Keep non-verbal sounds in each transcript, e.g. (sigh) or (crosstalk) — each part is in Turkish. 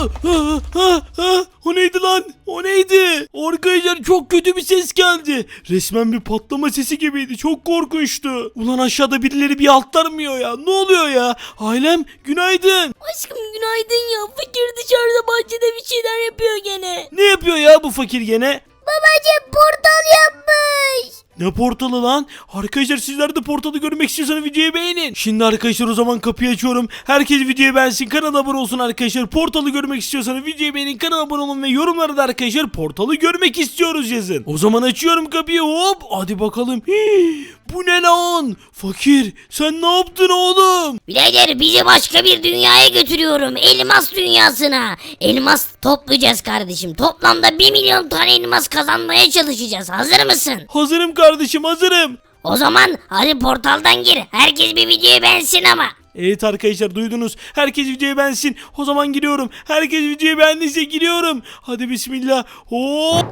(laughs) O neydi lan? O neydi? Arkadaşlar çok kötü bir ses geldi. Resmen bir patlama sesi gibiydi. Çok korkunçtu. Ulan aşağıda birileri bir altlarmıyor ya. Ne oluyor ya? Ailem günaydın. Aşkım günaydın ya. Fakir dışarıda bahçede bir şeyler yapıyor gene. Ne yapıyor ya bu fakir gene? Babacım portal yapmış. Ne portalı lan? Arkadaşlar sizler de portalı görmek istiyorsanız videoyu beğenin. Şimdi arkadaşlar o zaman kapıyı açıyorum. Herkes videoyu beğensin. Kanala abone olsun arkadaşlar. Portalı görmek istiyorsanız videoyu beğenin. Kanala abone olun ve yorumlara da arkadaşlar portalı görmek istiyoruz yazın. O zaman açıyorum kapıyı. Hop hadi bakalım. Hii, bu ne lan? Fakir sen ne yaptın oğlum? Birader bizi başka bir dünyaya götürüyorum. Elmas dünyasına. Elmas toplayacağız kardeşim. Toplamda 1 milyon tane elmas kazanmaya çalışacağız. Hazır mısın? Hazırım kardeşim hazırım. O zaman hadi portaldan gir. Herkes bir videoyu beğensin ama. Evet arkadaşlar duydunuz. Herkes videoyu beğensin. O zaman giriyorum. Herkes videoyu beğendiyse giriyorum. Hadi bismillah. Aa,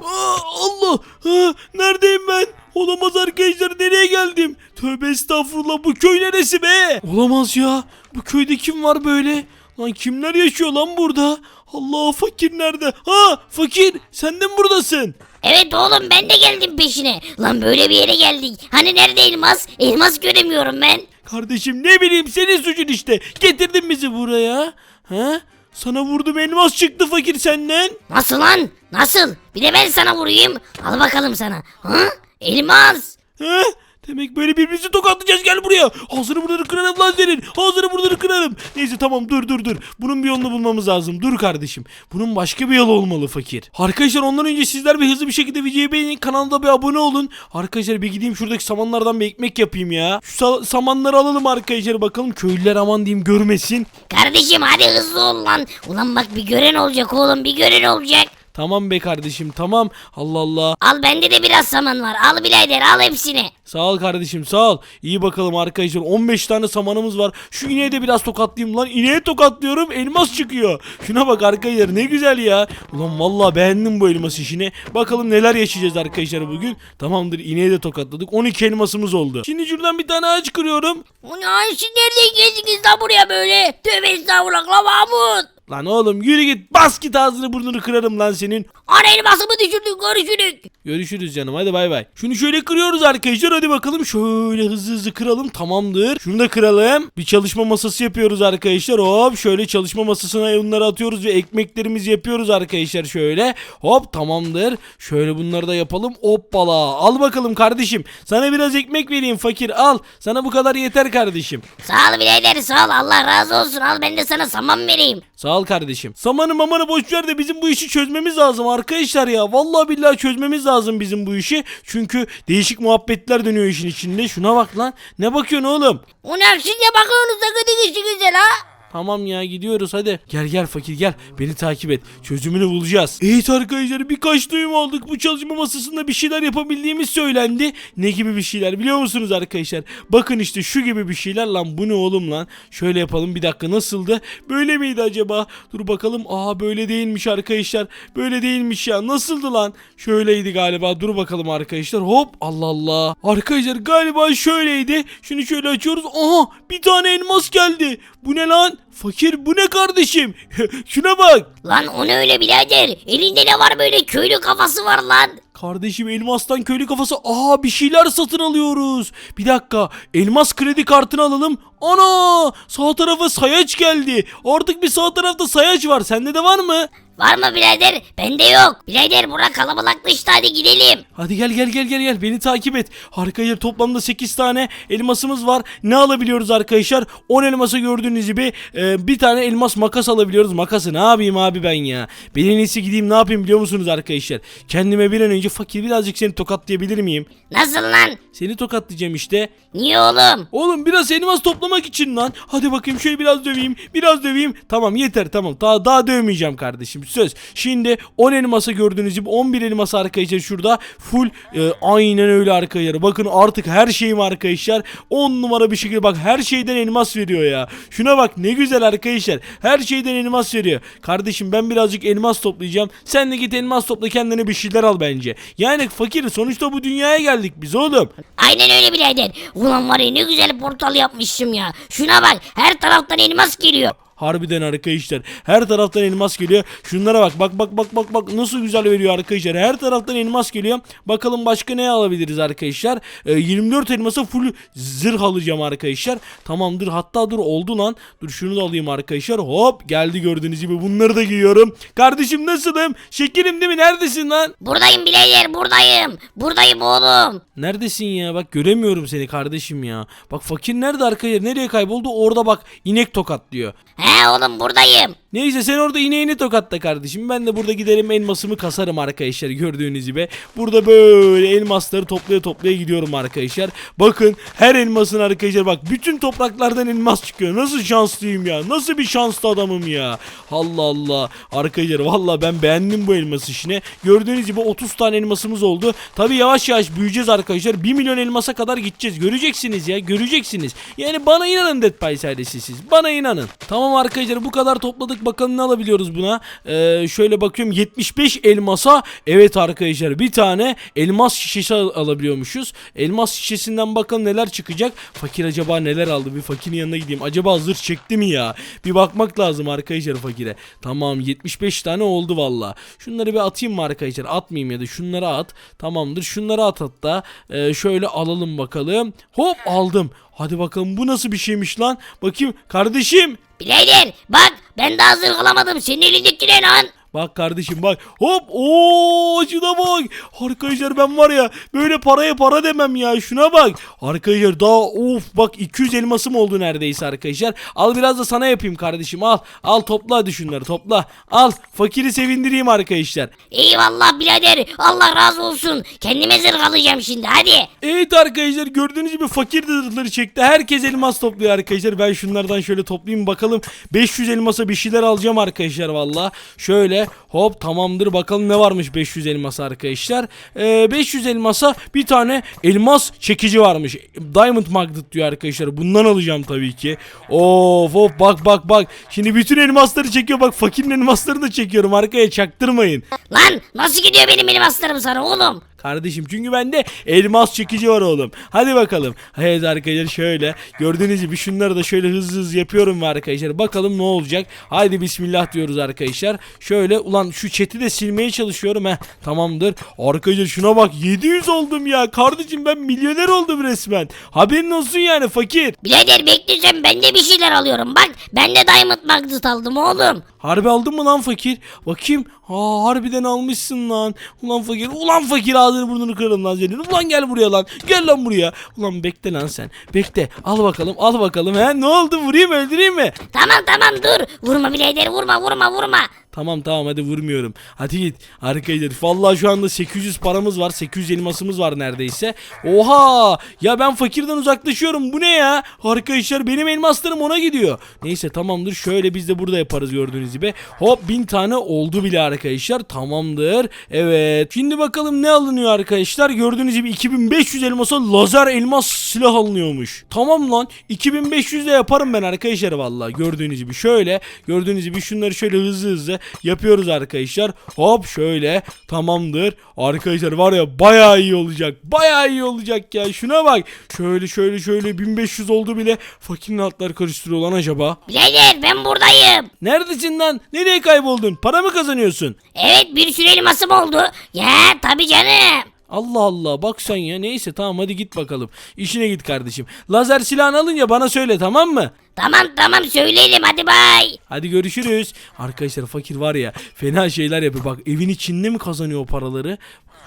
Allah. Aa, neredeyim ben? Olamaz arkadaşlar. Nereye geldim? Tövbe estağfurullah. Bu köy neresi be? Olamaz ya. Bu köyde kim var böyle? Lan kimler yaşıyor lan burada? Allah fakir nerede? Ha fakir sen de mi buradasın? Evet oğlum ben de geldim peşine. Lan böyle bir yere geldik. Hani nerede elmas? Elmas göremiyorum ben. Kardeşim ne bileyim senin suçun işte. Getirdin bizi buraya. Ha? Sana vurdum elmas çıktı fakir senden. Nasıl lan? Nasıl? Bir de ben sana vurayım. Al bakalım sana. Ha? Elmas. He? Demek böyle birbirimizi tokatlayacağız gel buraya. Ağzını burnunu kırarım lan senin. Ağzını burnunu kırarım. Neyse tamam dur dur dur. Bunun bir yolunu bulmamız lazım. Dur kardeşim. Bunun başka bir yolu olmalı fakir. Arkadaşlar ondan önce sizler bir hızlı bir şekilde videoyu beğenin. Kanalda bir abone olun. Arkadaşlar bir gideyim şuradaki samanlardan bir ekmek yapayım ya. Şu sa- samanları alalım arkadaşlar bakalım. Köylüler aman diyeyim görmesin. Kardeşim hadi hızlı ol lan. Ulan bak bir gören olacak oğlum bir gören olacak. Tamam be kardeşim tamam. Allah Allah. Al bende de biraz saman var. Al birader al hepsini. Sağ ol kardeşim sağ ol. İyi bakalım arkadaşlar 15 tane samanımız var. Şu ineğe de biraz tokatlayayım lan. İneğe tokatlıyorum elmas çıkıyor. Şuna bak arkadaşlar ne güzel ya. Ulan vallahi beğendim bu elmas işini. Bakalım neler yaşayacağız arkadaşlar bugün. Tamamdır ineğe de tokatladık. 12 elmasımız oldu. Şimdi şuradan bir tane ağaç kırıyorum. Bu ne ayışı nereden geldiniz lan buraya böyle? Tövbe estağfurullah lan Mahmut. Lan oğlum yürü git bas git ağzını burnunu kırarım lan senin. Ana elmasımı düşürdün görüşürük. Görüşürüz canım hadi bay bay. Şunu şöyle kırıyoruz arkadaşlar hadi bakalım şöyle hızlı hızlı kıralım tamamdır. Şunu da kıralım. Bir çalışma masası yapıyoruz arkadaşlar hop şöyle çalışma masasına bunları atıyoruz ve ekmeklerimizi yapıyoruz arkadaşlar şöyle. Hop tamamdır. Şöyle bunları da yapalım hoppala al bakalım kardeşim. Sana biraz ekmek vereyim fakir al. Sana bu kadar yeter kardeşim. Sağ ol birader sağ ol Allah razı olsun al ben de sana saman vereyim. Sağ ol kardeşim. Samanı mamanı boş ver de bizim bu işi çözmemiz lazım arkadaşlar ya. Vallahi billahi çözmemiz lazım bizim bu işi. Çünkü değişik muhabbetler dönüyor işin içinde. Şuna bak lan. Ne bakıyorsun oğlum? O ne ya bakıyorsunuz da gıdı güzel ha? Tamam ya gidiyoruz hadi. Gel gel fakir gel. Beni takip et. Çözümünü bulacağız. Evet arkadaşlar birkaç duyum aldık. Bu çalışma masasında bir şeyler yapabildiğimiz söylendi. Ne gibi bir şeyler biliyor musunuz arkadaşlar? Bakın işte şu gibi bir şeyler lan. Bu ne oğlum lan? Şöyle yapalım bir dakika nasıldı? Böyle miydi acaba? Dur bakalım. Aa böyle değilmiş arkadaşlar. Böyle değilmiş ya. Nasıldı lan? Şöyleydi galiba. Dur bakalım arkadaşlar. Hop Allah Allah. Arkadaşlar galiba şöyleydi. Şunu şöyle açıyoruz. Aha bir tane elmas geldi. Bu ne lan? Fakir bu ne kardeşim? (laughs) Şuna bak. Lan o ne öyle birader? Elinde ne var böyle köylü kafası var lan. Kardeşim elmastan köylü kafası. Aa bir şeyler satın alıyoruz. Bir dakika. Elmas kredi kartını alalım. Ana! Sağ tarafa sayaç geldi. Artık bir sağ tarafta sayaç var. Sende de var mı? Var mı birader? Bende yok. Birader bura kalabalıklaştı hadi gidelim. Hadi gel gel gel gel gel beni takip et. Arkadaşlar toplamda 8 tane elmasımız var. Ne alabiliyoruz arkadaşlar? 10 elması gördüğünüz gibi e, bir tane elmas makas alabiliyoruz. Makası ne yapayım abi ben ya? Ben en iyisi gideyim ne yapayım biliyor musunuz arkadaşlar? Kendime bir an önce fakir birazcık seni tokatlayabilir miyim? Nasıl lan? Seni tokatlayacağım işte. Niye oğlum? Oğlum biraz elmas toplamak için lan. Hadi bakayım şöyle biraz döveyim. Biraz döveyim. Tamam yeter tamam. Daha daha dövmeyeceğim kardeşim. Söz. Şimdi 10 elmasa gördüğünüz gibi 11 elmas arkadaşlar şurada. Full e, aynen öyle arkadaşlar. Bakın artık her şeyim arkadaşlar. 10 numara bir şekilde bak her şeyden elmas veriyor ya. Şuna bak ne güzel arkadaşlar. Her şeyden elmas veriyor. Kardeşim ben birazcık elmas toplayacağım. Sen de git elmas topla kendine bir şeyler al bence. Yani fakir sonuçta bu dünyaya geldik biz oğlum. Aynen öyle birader. Ulan var ya ne güzel portal yapmışım ya. Şuna bak her taraftan elmas geliyor. Harbiden arkadaşlar. Her taraftan elmas geliyor. Şunlara bak. Bak bak bak bak bak nasıl güzel veriyor arkadaşlar. Her taraftan elmas geliyor. Bakalım başka ne alabiliriz arkadaşlar. Ee, 24 elmasa full zırh alacağım arkadaşlar. Tamamdır. Hatta dur oldu lan. Dur şunu da alayım arkadaşlar. Hop geldi gördüğünüz gibi. Bunları da giyiyorum. Kardeşim nasılım? Şekerim değil mi? Neredesin lan? Buradayım birader buradayım. Buradayım oğlum. Neredesin ya? Bak göremiyorum seni kardeşim ya. Bak fakir nerede arkaya? Nereye kayboldu? Orada bak inek tokatlıyor. He oğlum buradayım. Neyse sen orada ineğini tokatla kardeşim. Ben de burada giderim elmasımı kasarım arkadaşlar gördüğünüz gibi. Burada böyle elmasları toplaya toplaya gidiyorum arkadaşlar. Bakın her elmasın arkadaşlar bak bütün topraklardan elmas çıkıyor. Nasıl şanslıyım ya. Nasıl bir şanslı adamım ya. Allah Allah. Arkadaşlar valla ben beğendim bu elmas işini. Gördüğünüz gibi 30 tane elmasımız oldu. Tabi yavaş yavaş büyüyeceğiz arkadaşlar. 1 milyon elmasa kadar gideceğiz. Göreceksiniz ya göreceksiniz. Yani bana inanın Dead Pies siz. Bana inanın. Tamam arkadaşlar bu kadar topladık bakalım ne alabiliyoruz buna. Ee, şöyle bakıyorum 75 elmasa evet arkadaşlar bir tane elmas şişesi al- alabiliyormuşuz. Elmas şişesinden bakalım neler çıkacak. Fakir acaba neler aldı? Bir fakirin yanına gideyim. Acaba zırh çekti mi ya? Bir bakmak lazım arkadaşlar fakire. Tamam 75 tane oldu valla. Şunları bir atayım mı arkadaşlar? Atmayayım ya da şunları at. Tamamdır. Şunları at hatta. Ee, şöyle alalım bakalım. Hop aldım. Hadi bakalım bu nasıl bir şeymiş lan? Bakayım kardeşim. Birader bak ben daha zırh alamadım. Senin elindeki lan? Bak kardeşim bak. Hop. Oo şuna bak. Arkadaşlar ben var ya böyle paraya para demem ya. Şuna bak. Arkadaşlar daha of bak 200 elmasım oldu neredeyse arkadaşlar. Al biraz da sana yapayım kardeşim al. Al topla hadi şunları topla. Al fakiri sevindireyim arkadaşlar. Eyvallah birader Allah razı olsun. Kendime zırh alacağım şimdi hadi. Evet arkadaşlar gördüğünüz gibi fakir de zırhları çekti. Herkes elmas topluyor arkadaşlar. Ben şunlardan şöyle toplayayım bakalım. 500 elmasa bir şeyler alacağım arkadaşlar valla. Şöyle hop tamamdır bakalım ne varmış 500 elmasa arkadaşlar. Ee, 500 elmasa bir tane elmas çekici varmış. Diamond Magnet diyor arkadaşlar. Bundan alacağım tabii ki. Of of bak bak bak. Şimdi bütün elmasları çekiyor. Bak fakirin elmaslarını da çekiyorum arkaya çaktırmayın. Lan nasıl gidiyor benim elmaslarım sana oğlum? Kardeşim çünkü bende elmas çekici var oğlum. Hadi bakalım. Evet arkadaşlar şöyle. Gördüğünüz gibi şunları da şöyle hızlı hızlı yapıyorum arkadaşlar. Bakalım ne olacak. Haydi bismillah diyoruz arkadaşlar. Şöyle ulan şu chat'i de silmeye çalışıyorum. Heh tamamdır. Arkadaşlar şuna bak 700 oldum ya. Kardeşim ben milyoner oldum resmen. Haberin olsun yani fakir. Birader bekleyeceğim ben de bir şeyler alıyorum. Bak ben de Diamond Magnet aldım oğlum. Harbi aldın mı lan fakir? Bakayım. Aa harbiden almışsın lan. Ulan fakir. Ulan fakir ağzını burnunu kırarım lan senin. Ulan gel buraya lan. Gel lan buraya. Ulan bekle lan sen. Bekle. Al bakalım. Al bakalım. He ne oldu? Vurayım öldüreyim mi? Tamam tamam dur. Vurma birader vurma vurma vurma. Tamam tamam hadi vurmuyorum. Hadi git. Arkadaşlar vallahi şu anda 800 paramız var. 800 elmasımız var neredeyse. Oha! Ya ben fakirden uzaklaşıyorum. Bu ne ya? Arkadaşlar benim elmaslarım ona gidiyor. Neyse tamamdır. Şöyle biz de burada yaparız gördüğünüz gibi. Hop 1000 tane oldu bile arkadaşlar. Tamamdır. Evet. Şimdi bakalım ne alınıyor arkadaşlar? Gördüğünüz gibi 2500 elmasa lazer elmas silah alınıyormuş. Tamam lan. 2500 de yaparım ben arkadaşlar vallahi. Gördüğünüz gibi şöyle. Gördüğünüz gibi şunları şöyle hızlı hızlı yapıyoruz arkadaşlar. Hop şöyle. Tamamdır. Arkadaşlar var ya bayağı iyi olacak. Bayağı iyi olacak ya. Şuna bak. Şöyle şöyle şöyle 1500 oldu bile. Fakirin altlar karıştırıyor lan acaba. Birader ben buradayım. Neredesin lan? Nereye kayboldun? Para mı kazanıyorsun? Evet bir sürü elmasım oldu. Ya tabi canım. Allah Allah bak sen ya neyse tamam hadi git bakalım. İşine git kardeşim. Lazer silahını alınca bana söyle tamam mı? Tamam tamam söyleyelim hadi bay. Hadi görüşürüz. Arkadaşlar fakir var ya fena şeyler yapıyor. Bak evin içinde mi kazanıyor o paraları?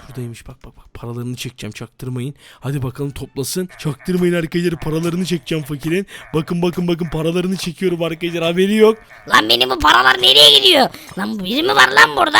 Şuradaymış bak bak bak paralarını çekeceğim çaktırmayın. Hadi bakalım toplasın. Çaktırmayın arkadaşlar paralarını çekeceğim fakirin. Bakın bakın bakın paralarını çekiyorum arkadaşlar haberi yok. Lan benim bu paralar nereye gidiyor? Lan biri mi var lan burada?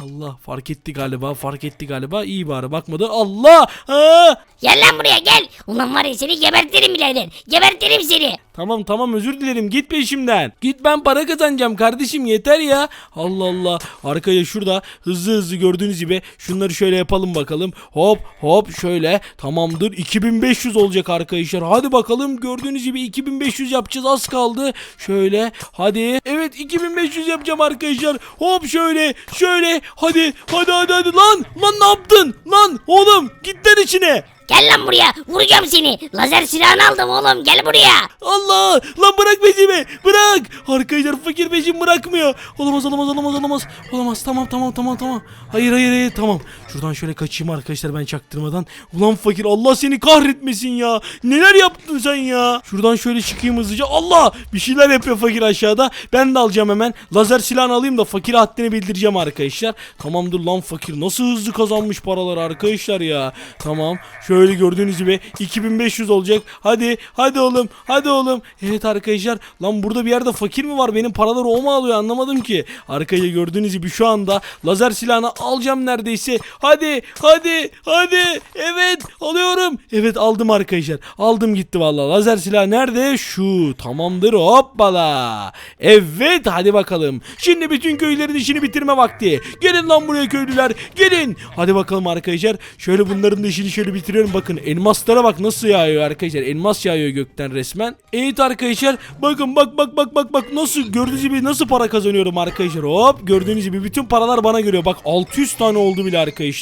Allah fark etti galiba fark etti galiba iyi bari bakmadı Allah Aa! Gel lan buraya gel. Ulan var ya seni gebertirim birader. Gebertirim seni. Tamam tamam özür dilerim git peşimden. Git ben para kazanacağım kardeşim yeter ya. Allah Allah. Arkaya şurada hızlı hızlı gördüğünüz gibi şunları şöyle yapalım bakalım. Hop hop şöyle tamamdır 2500 olacak arkadaşlar. Hadi bakalım gördüğünüz gibi 2500 yapacağız az kaldı. Şöyle hadi. Evet 2500 yapacağım arkadaşlar. Hop şöyle şöyle hadi hadi hadi hadi lan lan ne yaptın lan oğlum git lan içine. Gel lan buraya. Vuracağım seni. Lazer silahını aldım oğlum. Gel buraya. Allah! Lan bırak peşimi! Bırak! Arkadaşlar fakir peşimi bırakmıyor. Olamaz olamaz olamaz olamaz. Olamaz tamam tamam tamam tamam. Hayır hayır hayır tamam. Şuradan şöyle kaçayım arkadaşlar ben çaktırmadan. Ulan fakir Allah seni kahretmesin ya. Neler yaptın sen ya? Şuradan şöyle çıkayım hızlıca. Allah! Bir şeyler yapıyor fakir aşağıda. Ben de alacağım hemen. Lazer silahını alayım da fakir haddini bildireceğim arkadaşlar. Tamamdır lan fakir. Nasıl hızlı kazanmış paraları arkadaşlar ya. Tamam. Şöyle gördüğünüz gibi 2500 olacak. Hadi hadi oğlum. Hadi oğlum. Evet arkadaşlar. Lan burada bir yerde fakir mi var? Benim paraları o mu alıyor anlamadım ki. Arkaya gördüğünüz gibi şu anda lazer silahını alacağım neredeyse. Hadi hadi hadi. Evet alıyorum. Evet aldım arkadaşlar. Aldım gitti vallahi. Lazer silah nerede? Şu. Tamamdır. Hoppala. Evet hadi bakalım. Şimdi bütün köylerin işini bitirme vakti. Gelin lan buraya köylüler. Gelin. Hadi bakalım arkadaşlar. Şöyle bunların da işini şöyle bitiriyorum. Bakın elmaslara bak nasıl yağıyor arkadaşlar. Elmas yağıyor gökten resmen. Evet arkadaşlar. Bakın bak bak bak bak bak nasıl gördüğünüz gibi nasıl para kazanıyorum arkadaşlar. Hop gördüğünüz gibi bütün paralar bana geliyor. Bak 600 tane oldu bile arkadaşlar.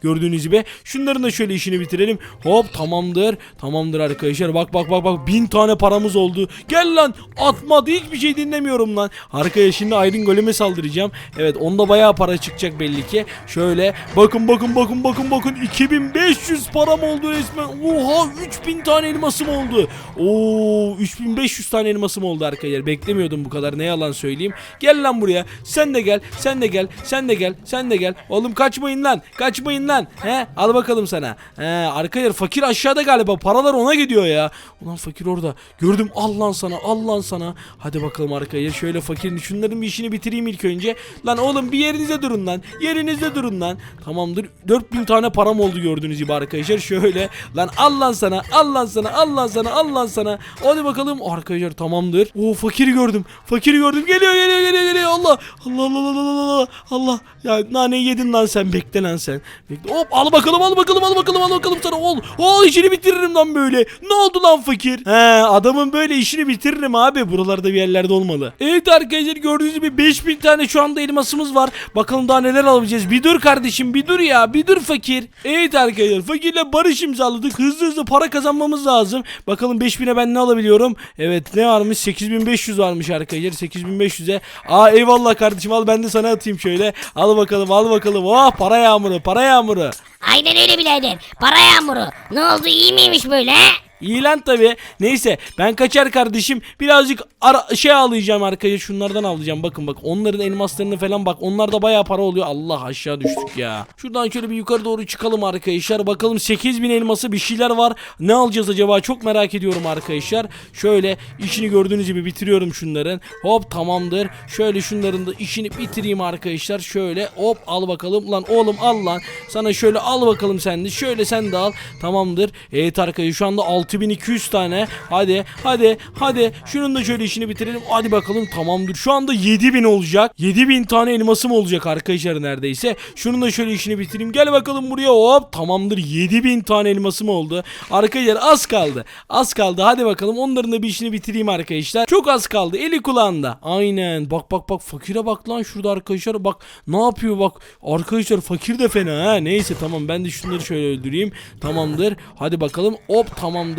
Gördüğünüz gibi. Şunların da şöyle işini bitirelim. Hop tamamdır. Tamamdır arkadaşlar. Bak bak bak bak. Bin tane paramız oldu. Gel lan. Atmadı. Hiçbir şey dinlemiyorum lan. Arkaya şimdi Iron Golem'e saldıracağım. Evet onda bayağı para çıkacak belli ki. Şöyle bakın bakın bakın bakın bakın 2500 param oldu resmen. Oha 3000 tane elmasım oldu. Oo 3500 tane elmasım oldu arkadaşlar. Beklemiyordum bu kadar. Ne yalan söyleyeyim. Gel lan buraya. Sen de gel. Sen de gel. Sen de gel. Sen de gel. Oğlum kaçmayın lan. Kaçmayın lan. He al bakalım sana. He arkadaşlar fakir aşağıda galiba. Paralar ona gidiyor ya. Ulan fakir orada. Gördüm. Al sana. Al sana. Hadi bakalım arkaya. Şöyle fakirin şunların bir işini bitireyim ilk önce. Lan oğlum bir yerinize durun lan. Yerinizde durun lan. Tamamdır. 4000 tane param oldu gördüğünüz gibi arkadaşlar. Şöyle. Lan al sana. Al sana. Al sana. Al sana. Hadi bakalım. Arkadaşlar tamamdır. Oo fakiri gördüm. Fakiri gördüm. Geliyor geliyor geliyor geliyor. Allah. Allah Allah Allah Allah Allah. Allah. Ya naneyi yedin lan sen. Bekle lan sen. Bekle. Hop al bakalım al bakalım al bakalım al bakalım sana. Ol. Ol işini bitiririm lan böyle. Ne oldu lan fakir? He adamın böyle işini bitiririm abi. Buralarda bir yerlerde olmalı. Evet arkadaşlar gördüğünüz gibi 5000 tane şu anda elmasımız var. Bakalım daha neler alabileceğiz. Bir dur kardeşim bir dur ya. Bir dur fakir. Evet arkadaşlar fakirle barış imzaladık. Hızlı hızlı para kazanmamız lazım. Bakalım 5000'e ben ne alabiliyorum? Evet ne varmış? 8500 varmış arkadaşlar. 8500'e. Aa eyvallah kardeşim al ben de sana atayım şöyle. Al bakalım al bakalım. Oh para yağmuru para yağmuru. Aynen öyle birader. Para yağmuru. Ne oldu iyi miymiş böyle? İyi lan tabi. Neyse ben kaçar kardeşim. Birazcık ara şey alacağım arkadaşlar. Şunlardan alacağım. Bakın bak onların elmaslarını falan bak. Onlarda bayağı para oluyor. Allah aşağı düştük ya. Şuradan şöyle bir yukarı doğru çıkalım arkadaşlar. Bakalım 8000 elması bir şeyler var. Ne alacağız acaba? Çok merak ediyorum arkadaşlar. Şöyle işini gördüğünüz gibi bitiriyorum şunların. Hop tamamdır. Şöyle şunların da işini bitireyim arkadaşlar. Şöyle hop al bakalım. Lan oğlum al lan. Sana şöyle al bakalım sen de. Şöyle sen de al. Tamamdır. Evet arkadaşlar şu anda 6200 tane. Hadi hadi hadi. Şunun da şöyle işini bitirelim. Hadi bakalım tamamdır. Şu anda 7000 olacak. 7000 tane elmasım olacak arkadaşlar neredeyse. Şunun da şöyle işini bitireyim. Gel bakalım buraya hop. Tamamdır 7000 tane elmasım oldu. Arkadaşlar az kaldı. Az kaldı. Hadi bakalım onların da bir işini bitireyim arkadaşlar. Çok az kaldı. Eli kulağında. Aynen. Bak bak bak fakire bak lan şurada arkadaşlar. Bak ne yapıyor bak. Arkadaşlar fakir de fena ha. Neyse tamam ben de şunları şöyle öldüreyim. Tamamdır. Hadi bakalım. Hop tamamdır.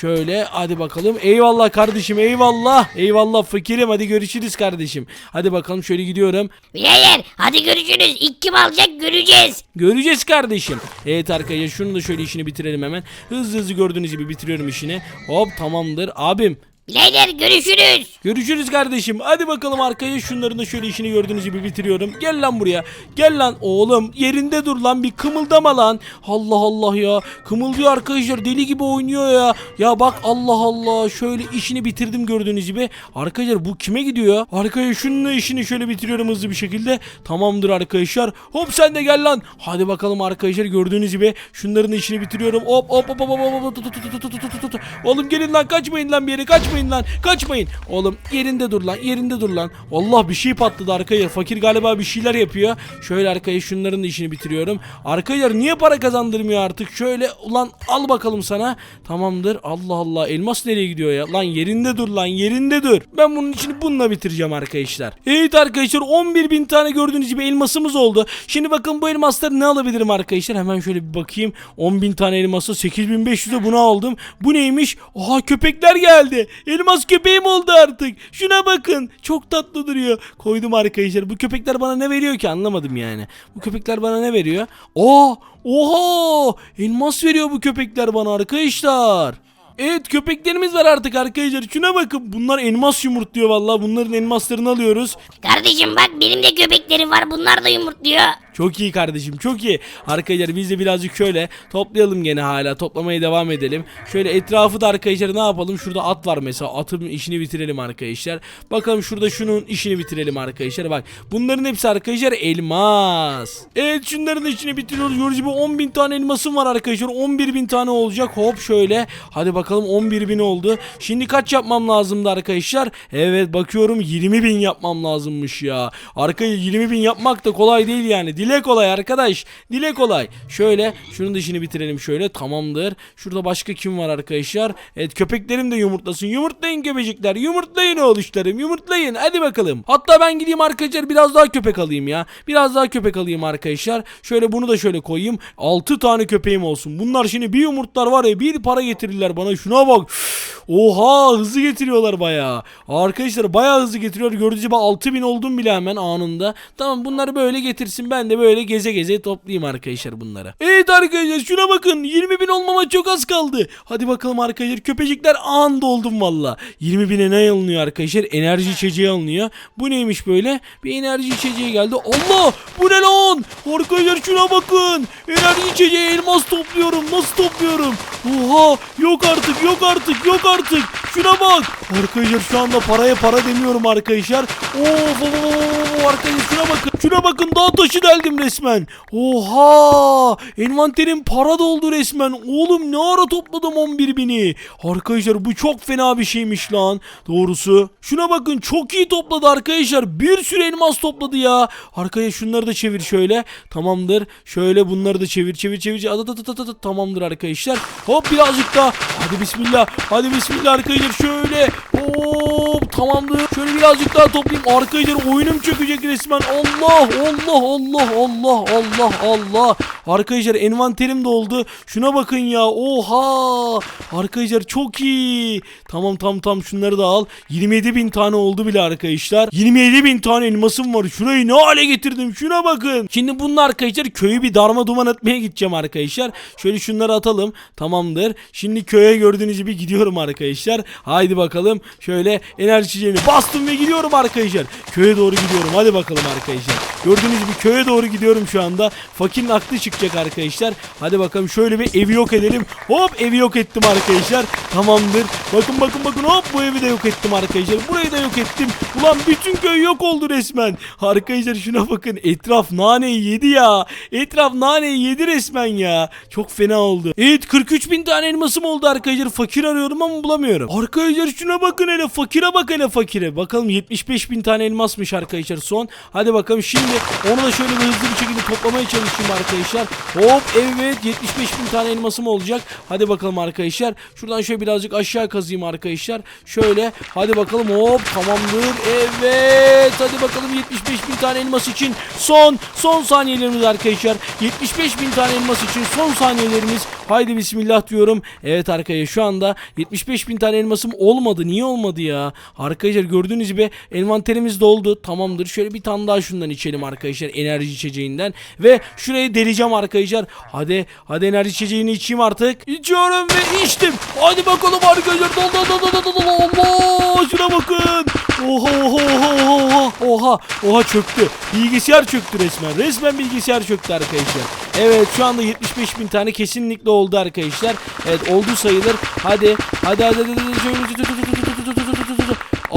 Şöyle hadi bakalım. Eyvallah kardeşim eyvallah. Eyvallah fakirim hadi görüşürüz kardeşim. Hadi bakalım şöyle gidiyorum. Birader hadi görüşürüz. İlk kim alacak göreceğiz. Göreceğiz kardeşim. Evet arkadaşlar şunu da şöyle işini bitirelim hemen. Hızlı hızlı gördüğünüz gibi bitiriyorum işini. Hop tamamdır. Abim Birader görüşürüz. Görüşürüz kardeşim. Hadi bakalım arkaya şunların da şöyle işini gördüğünüz gibi bitiriyorum. Gel lan buraya. Gel lan oğlum. Yerinde dur lan. Bir kımıldama lan. Allah Allah ya. Kımıldıyor arkadaşlar. Deli gibi oynuyor ya. Ya bak Allah Allah. Şöyle işini bitirdim gördüğünüz gibi. Arkadaşlar bu kime gidiyor? Arkadaşlar şunun da işini şöyle bitiriyorum hızlı bir şekilde. Tamamdır arkadaşlar. Hop sen de gel lan. Hadi bakalım arkadaşlar gördüğünüz gibi. Şunların işini bitiriyorum. Hop hop hop hop hop hop. Oğlum gelin lan kaçmayın lan bir yere kaçmayın. Kaçmayın lan kaçmayın. Oğlum yerinde dur lan yerinde dur lan. Allah bir şey patladı arkaya. Fakir galiba bir şeyler yapıyor. Şöyle arkaya şunların da işini bitiriyorum. Arkaya niye para kazandırmıyor artık? Şöyle ulan al bakalım sana. Tamamdır. Allah Allah elmas nereye gidiyor ya? Lan yerinde dur lan yerinde dur. Ben bunun işini bununla bitireceğim arkadaşlar. Evet arkadaşlar 11 bin tane gördüğünüz gibi elmasımız oldu. Şimdi bakın bu elmasları ne alabilirim arkadaşlar? Hemen şöyle bir bakayım. 10 bin tane elması 8500'e bunu aldım. Bu neymiş? Oha köpekler geldi. Elmas köpeğim oldu artık. Şuna bakın. Çok tatlı duruyor. Koydum arkadaşlar. Bu köpekler bana ne veriyor ki anlamadım yani. Bu köpekler bana ne veriyor? Aa! Oha! Elmas veriyor bu köpekler bana arkadaşlar. Evet köpeklerimiz var artık arkadaşlar. Şuna bakın. Bunlar elmas yumurtluyor vallahi. Bunların elmaslarını alıyoruz. Kardeşim bak benim de köpeklerim var bunlar da yumurtluyor. Çok iyi kardeşim çok iyi. Arkadaşlar biz de birazcık şöyle toplayalım gene hala toplamaya devam edelim. Şöyle etrafı da arkadaşlar ne yapalım? Şurada at var mesela atın işini bitirelim arkadaşlar. Bakalım şurada şunun işini bitirelim arkadaşlar. Bak bunların hepsi arkadaşlar elmas. Evet şunların işini bitiriyoruz. Gördüğünüz gibi 10 bin tane elmasım var arkadaşlar. 11 bin tane olacak. Hop şöyle. Hadi bakalım 11 bin oldu. Şimdi kaç yapmam lazımdı arkadaşlar? Evet bakıyorum 20 bin yapmam lazımmış ya. Arkaya 20 bin yapmak da kolay değil yani. Dile kolay arkadaş. Dile kolay. Şöyle şunun da işini bitirelim şöyle. Tamamdır. Şurada başka kim var arkadaşlar? Evet köpeklerim de yumurtlasın. Yumurtlayın köpecikler. Yumurtlayın oğluşlarım. Yumurtlayın. Hadi bakalım. Hatta ben gideyim arkadaşlar biraz daha köpek alayım ya. Biraz daha köpek alayım arkadaşlar. Şöyle bunu da şöyle koyayım. 6 tane köpeğim olsun. Bunlar şimdi bir yumurtlar var ya bir para getirirler bana. Şuna bak. Oha hızlı getiriyorlar bayağı. Arkadaşlar bayağı hızlı getiriyor. Gördüğünüz gibi 6000 oldum bile hemen anında. Tamam bunları böyle getirsin. Ben de böyle geze geze toplayayım arkadaşlar bunları. Evet arkadaşlar şuna bakın. 20 bin olmama çok az kaldı. Hadi bakalım arkadaşlar. Köpecikler anında oldum valla. 20 bine ne alınıyor arkadaşlar? Enerji içeceği alınıyor. Bu neymiş böyle? Bir enerji içeceği geldi. Allah! Bu ne lan? Arkadaşlar şuna bakın. Enerji içeceği elmas topluyorum. Nasıl topluyorum? Oha! Yok artık yok artık yok artık. Şuna bak. Arkadaşlar şu anda paraya para demiyorum arkadaşlar. Of of of, of, arkadaşlar şuna bakın. Şuna bakın dağ taşı deldim resmen. Oha! Envanterim para doldu resmen. Oğlum ne ara topladım 11 bini. Arkadaşlar bu çok fena bir şeymiş lan. Doğrusu. Şuna bakın çok iyi topladı arkadaşlar. Bir sürü elmas topladı ya. Arkaya şunları da çevir şöyle. Tamamdır. Şöyle bunları da çevir çevir çevir. At, at, at, at, at. Tamamdır arkadaşlar. Hop birazcık daha. Hadi bismillah. Hadi bismillah arkadaşlar. Şöyle. Hop tamamdır. Şöyle birazcık daha toplayayım. Arkadaşlar oyunum çökecek resmen. Allah Allah Allah Allah Allah Allah. Arkadaşlar envanterim doldu. Şuna bakın ya. Oha. Arkadaşlar çok iyi. Tamam tamam tamam şunları da al. 27 bin tane oldu bile arkadaşlar. 27 bin tane elmasım var. Şurayı ne hale getirdim. Şuna bakın. Şimdi bunun arkadaşlar köyü bir darma duman etmeye gideceğim arkadaşlar. Şöyle şunları atalım. Tamamdır. Şimdi köye gördüğünüz gibi gidiyorum arkadaşlar. Haydi bakalım. Şöyle enerji bastım ve gidiyorum arkadaşlar. Köye doğru gidiyorum. Hadi bakalım arkadaşlar. Gördüğünüz gibi köye doğru gidiyorum şu anda. Fakirin aklı çıkacak arkadaşlar. Hadi bakalım şöyle bir evi yok edelim. Hop evi yok ettim arkadaşlar. Tamamdır. Bakın bakın bakın hop bu evi de yok ettim arkadaşlar. Burayı da yok ettim. Ulan bütün köy yok oldu resmen. Arkadaşlar şuna bakın. Etraf naneyi yedi ya. Etraf naneyi yedi resmen ya. Çok fena oldu. Evet 43 bin tane elmasım oldu arkadaşlar. Fakir arıyorum ama bulamıyorum. Arkadaşlar şuna bakın hele. Fakire bak hele fakire. Bakalım 75 bin tane elmasmış arkadaşlar son. Hadi bakalım şimdi onu da şöyle bir hızlı bir şekilde toplamaya çalışayım arkadaşlar. Hop evet 75 bin tane elmasım olacak. Hadi bakalım arkadaşlar. Şuradan şöyle birazcık aşağı kazayım arkadaşlar. Şöyle hadi bakalım hop tamamdır. Evet hadi bakalım 75 bin tane elmas için son son saniyelerimiz arkadaşlar. 75 bin tane elmas için son saniyelerimiz. Haydi bismillah diyorum. Evet arkadaşlar şu anda 75 bin tane elmasım olmadı. Niye olmadı ya? Arkadaşlar gördüğünüz gibi envanterimiz doldu. Tamamdır. Şöyle bir tane daha şundan içelim arkadaşlar. Enerji içeceğinden. Ve şurayı deleceğim arkadaşlar. Hadi hadi enerji içeceğini içeyim artık. İçiyorum ve içtim. Hadi bakalım arkadaşlar. Dol dol dol dol dol dol. Allah şuna bakın. Oha oha oha oha oha oha çöktü. Bilgisayar çöktü resmen. Resmen bilgisayar çöktü arkadaşlar. Evet şu anda 75 bin tane kesinlikle oldu arkadaşlar. Evet oldu sayılır. Hadi hadi hadi hadi, hadi.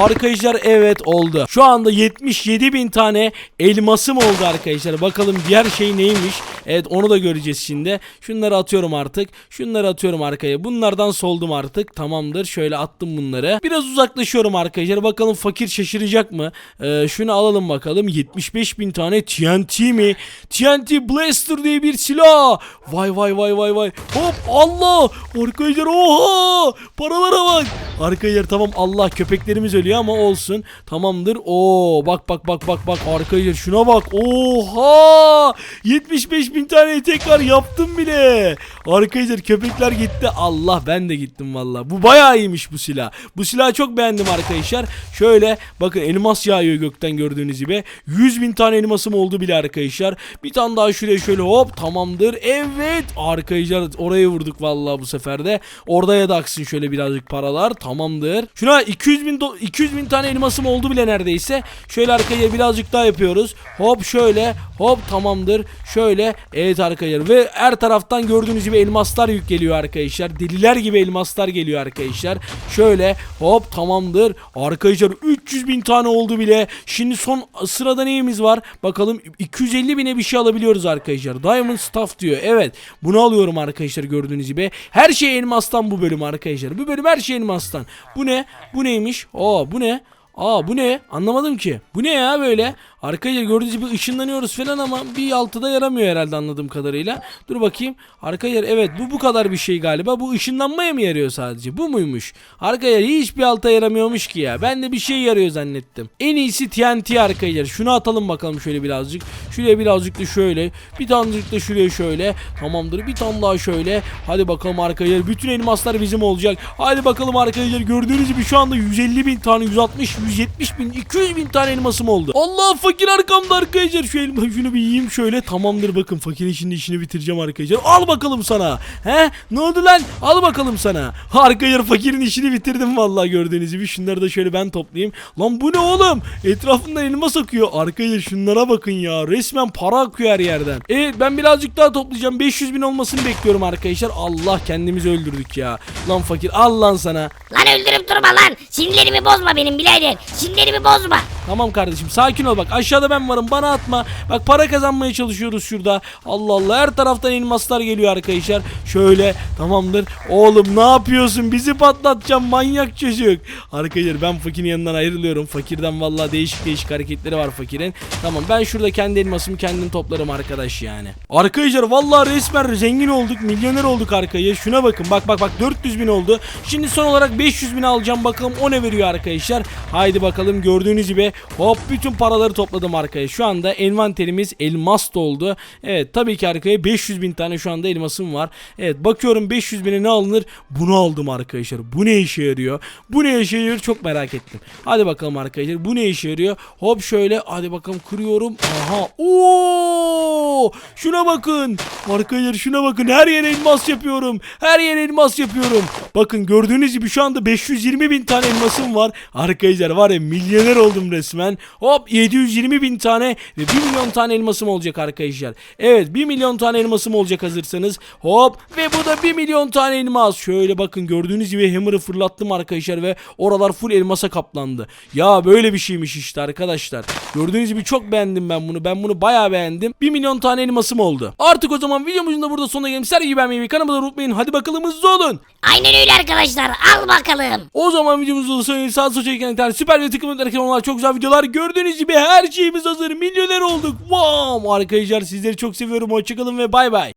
Arkadaşlar evet oldu. Şu anda 77 bin tane elmasım oldu arkadaşlar. Bakalım diğer şey neymiş. Evet onu da göreceğiz şimdi. Şunları atıyorum artık. Şunları atıyorum arkaya. Bunlardan soldum artık. Tamamdır. Şöyle attım bunları. Biraz uzaklaşıyorum arkadaşlar. Bakalım fakir şaşıracak mı? Ee, şunu alalım bakalım. 75 bin tane TNT mi? TNT Blaster diye bir silah. Vay vay vay vay vay. Hop Allah. Arkadaşlar oha. Paralara bak. Arkadaşlar tamam Allah köpeklerimiz ölüyor ama olsun. Tamamdır. Oo bak bak bak bak bak arkadaşlar şuna bak. Oha! 75 bin tane tekrar yaptım bile. Arkadaşlar köpekler gitti. Allah ben de gittim valla. Bu bayağı iyiymiş bu silah. Bu silahı çok beğendim arkadaşlar. Şöyle bakın elmas yağıyor gökten gördüğünüz gibi. 100 bin tane elmasım oldu bile arkadaşlar. Bir tane daha şuraya şöyle hop tamamdır. Evet arkadaşlar oraya vurduk valla bu sefer de. Orada da aksın şöyle birazcık paralar. Tamamdır. Şuna 200 bin, do- 200 bin tane elmasım oldu bile neredeyse. Şöyle arkaya birazcık daha yapıyoruz. Hop şöyle hop tamamdır. Şöyle evet arkadaşlar ve her taraftan gördüğünüz gibi elmaslar yük geliyor arkadaşlar. Deliler gibi elmaslar geliyor arkadaşlar. Şöyle hop tamamdır. Arkadaşlar 300 bin tane oldu bile. Şimdi son sırada neyimiz var? Bakalım 250 bine bir şey alabiliyoruz arkadaşlar. Diamond Staff diyor. Evet bunu alıyorum arkadaşlar gördüğünüz gibi. Her şey elmastan bu bölüm arkadaşlar. Bu bölüm her şey elmastan. Bu ne? Bu neymiş? Bu ne? Aa bu ne? Anlamadım ki. Bu ne ya böyle? Arkadaşlar gördüğünüz gibi ışınlanıyoruz falan ama bir altıda yaramıyor herhalde anladığım kadarıyla. Dur bakayım. Arkadaşlar evet bu bu kadar bir şey galiba. Bu ışınlanmaya mı yarıyor sadece? Bu muymuş? Arkadaşlar hiçbir alta yaramıyormuş ki ya. Ben de bir şey yarıyor zannettim. En iyisi TNT arkadaşlar. Şunu atalım bakalım şöyle birazcık. Şuraya birazcık da şöyle. Bir tanecik de şuraya şöyle. Tamamdır. Bir tane daha şöyle. Hadi bakalım arkadaşlar. Bütün elmaslar bizim olacak. Hadi bakalım arkadaşlar. Gördüğünüz gibi şu anda 150 bin tane, 160, 170 bin, 200 bin tane elmasım oldu. Allah fakir arkamda arkadaşlar. Şu elma şunu bir yiyeyim şöyle. Tamamdır bakın fakirin şimdi işini bitireceğim arkadaşlar. Al bakalım sana. He? Ne oldu lan? Al bakalım sana. Arkadaşlar fakirin işini bitirdim vallahi gördüğünüz gibi. Şunları da şöyle ben toplayayım. Lan bu ne oğlum? Etrafında elmas akıyor. Arkadaşlar şunlara bakın ya. Resmen para akıyor her yerden. Evet ben birazcık daha toplayacağım. 500 bin olmasını bekliyorum arkadaşlar. Allah kendimizi öldürdük ya. Lan fakir al lan sana. Lan öldürüp durma lan. Sinirlerimi bozma benim birader. Sinirlerimi bozma. Tamam kardeşim sakin ol bak aşağıda ben varım bana atma. Bak para kazanmaya çalışıyoruz şurada. Allah Allah her taraftan elmaslar geliyor arkadaşlar. Şöyle tamamdır. Oğlum ne yapıyorsun bizi patlatacağım manyak çocuk. Arkadaşlar ben fakirin yanından ayrılıyorum. Fakirden vallahi değişik değişik hareketleri var fakirin. Tamam ben şurada kendi elmasımı kendim toplarım arkadaş yani. Arkadaşlar vallahi resmen zengin olduk milyoner olduk arkaya. Şuna bakın bak bak bak 400 bin oldu. Şimdi son olarak 500 bin alacağım bakalım o ne veriyor arkadaşlar. Haydi bakalım gördüğünüz gibi hop bütün paraları topladım arkaya. Şu anda envanterimiz elmas doldu. Evet tabii ki arkaya 500 bin tane şu anda elmasım var. Evet bakıyorum 500 bine ne alınır? Bunu aldım arkadaşlar. Bu ne işe yarıyor? Bu ne işe yarıyor? Çok merak ettim. Hadi bakalım arkadaşlar. Bu ne işe yarıyor? Hop şöyle hadi bakalım kırıyorum. Aha. Oo! Şuna bakın. Arkadaşlar şuna bakın. Her yere elmas yapıyorum. Her yere elmas yapıyorum. Bakın gördüğünüz gibi şu anda 520 bin tane elmasım var. Arkadaşlar var ya milyoner oldum resmen. Hop 720 bin tane ve 1 milyon tane elmasım olacak arkadaşlar. Evet 1 milyon tane elmasım olacak hazırsanız. Hop ve bu da 1 milyon tane elmas. Şöyle bakın gördüğünüz gibi hammer'ı fırlattım arkadaşlar ve oralar full elmasa kaplandı. Ya böyle bir şeymiş işte arkadaşlar. Gördüğünüz gibi çok beğendim ben bunu. Ben bunu bayağı beğendim. 1 milyon tane elmasım oldu. Artık o zaman videomuzun da burada sonuna gelmiş. Sergi beğenmeyi ve kanalıma unutmayın. Hadi bakalım hızlı olun. Aynen öyle arkadaşlar. Al bakalım. O zaman videomuzda da sonuna sağ sol çeken süper ve tıklımı ederken onlar çok güzel videolar. Gördüğünüz gibi her şeyimiz hazır. Milyoner olduk. Wow! Arkadaşlar sizleri çok seviyorum. Hoşçakalın ve bay bay.